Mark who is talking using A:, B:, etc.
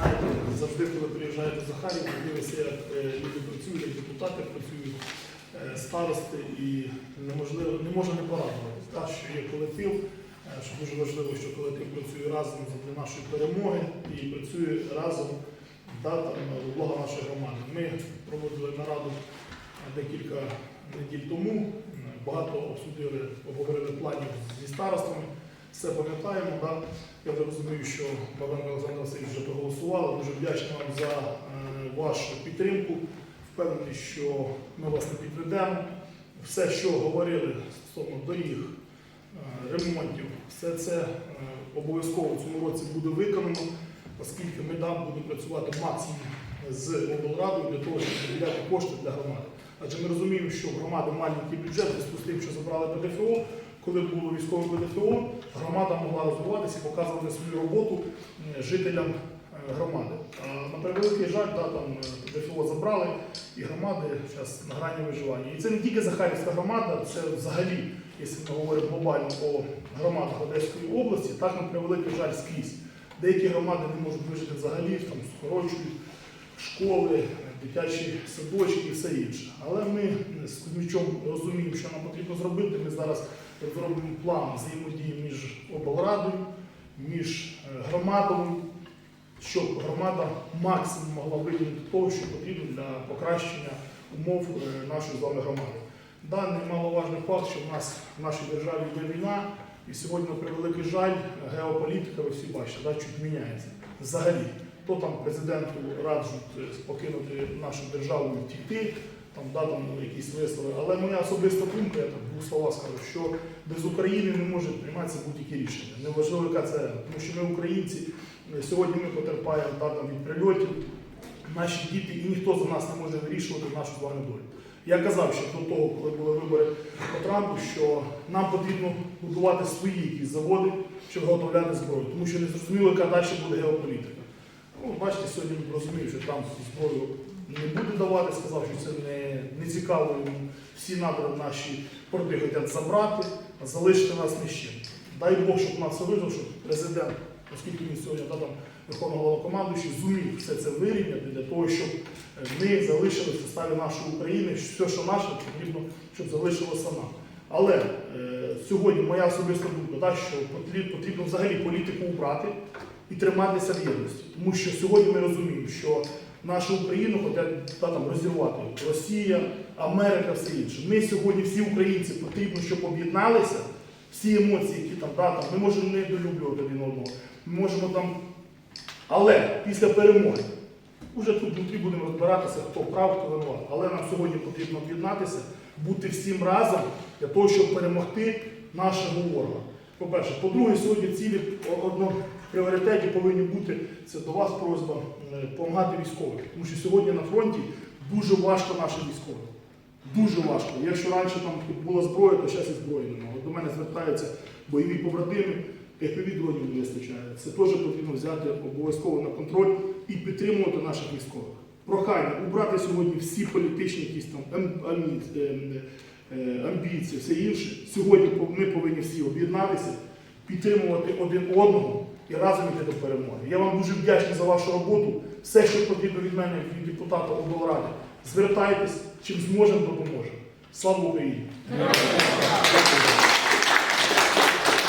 A: знаєте, завжди, коли приїжджаєте до Захарів, дивишся, як е, люди працюють, як депутати працюють, е, старости, і неможливо, не може не порадуватися, так, що є колектив, е, що дуже важливо, що колектив працює разом для нашої перемоги і працює разом да, блага нашої громади. Ми проводили нараду декілька неділь тому, багато обсудили, обговорили планів зі старостами, все пам'ятаємо. Да? Я розумію, що Бабан Олександр Васильович вже проголосували. Дуже вдячний вам за е, вашу підтримку. Впевнений, що ми вас не підведемо. Все, що говорили стосовно доріг, е, ремонтів, все це е, обов'язково в цьому році буде виконано, оскільки ми там будемо працювати максимум з облрадою для того, щоб виділяти кошти для громади. Адже ми розуміємо, що громади маленький бюджет, зв'язку з тим, що забрали ПДФО, коли було військове ПДФО, громада могла розвиватися і показувати свою роботу е, жителям е, громади. А на превеликий жаль, да, там е, ПДФО забрали, і громади зараз на грані виживання. І це не тільки Захарівська громада, це взагалі, якщо ми говоримо глобально по громадах Одеської області, так на превеликий жаль скрізь. Деякі громади не можуть вижити взагалі, там скорочують школи, дитячі садочки і все інше. Але ми з Кузьмічом розуміємо, що нам потрібно зробити. Ми зараз зробимо план взаємодії між облрадою, між е, громадою, щоб громада максимум могла виділити того, що потрібно для покращення умов е, нашої з вами громади. Да, немаловажний факт, що в нас в нашій державі йде війна, і сьогодні, на превеликий жаль, геополітика, ви всі бачите, да, чуть міняється. Взагалі, то там президенту раджуть е, покинути нашу державу і втікти, там, да, там якісь вислови. Але моя особиста думка, я так двох словах скажу, що без України не може прийматися будь-які рішення. Неважливо, яка це, тому що ми українці, сьогодні ми потерпаємо да, там, від прильотів, наші діти, і ніхто за нас не може вирішувати нашу з долю. Я казав ще до того, коли були вибори по Трампу, що нам потрібно будувати свої якісь заводи, щоб виготовляти зброю, тому що не зрозуміло, яка далі буде геополітика. Ну, бачите, сьогодні розумів, що Трамп зброю не буде давати, сказав, що це не, не цікаво йому. Всі надра наші порти хочуть забрати, а залишити нас ні з чим. Дай Бог, щоб нас вижив, щоб президент, оскільки він сьогодні да, там, Верховний Головнокомандуючий, зумів все це вирівняти для того, щоб ми залишили в составі нашої України все, що наше, потрібно, щоб залишилося нам. Але е, сьогодні моя особиста думка, да, що потрібно, потрібно взагалі політику убрати і триматися в єдності. Тому що сьогодні ми розуміємо, що нашу Україну хочуть та, там, розірвати Росія, Америка, все інше. Ми сьогодні, всі українці, потрібно, щоб об'єдналися, всі емоції, які там, да, там, ми можемо не долюблювати один одного. Ми можемо там. Але після перемоги вже тут внутрі будемо розбиратися, хто прав, хто винуват. Але нам сьогодні потрібно об'єднатися, бути всім разом для того, щоб перемогти нашого ворога. По-перше, по-друге, сьогодні цілі одно в пріоритеті повинні бути це до вас просьба е, допомагати військовим. Тому що сьогодні на фронті дуже важко нашим військовим. Дуже важко. Якщо раніше там була зброя, то зараз і зброї немає. До мене звертаються бойові побратими, FPV-дронів не вистачає. Це теж потрібно взяти обов'язково на контроль і підтримувати наших військових. Прохання убрати сьогодні всі політичні якісь там ем, е, амбіції, все інше. Сьогодні ми повинні всі об'єднатися, підтримувати один одного і разом йти до перемоги. Я вам дуже вдячний за вашу роботу. Все, що потрібно від мене, від депутата облради, звертайтесь, чим зможемо, допоможемо. Слава Україні!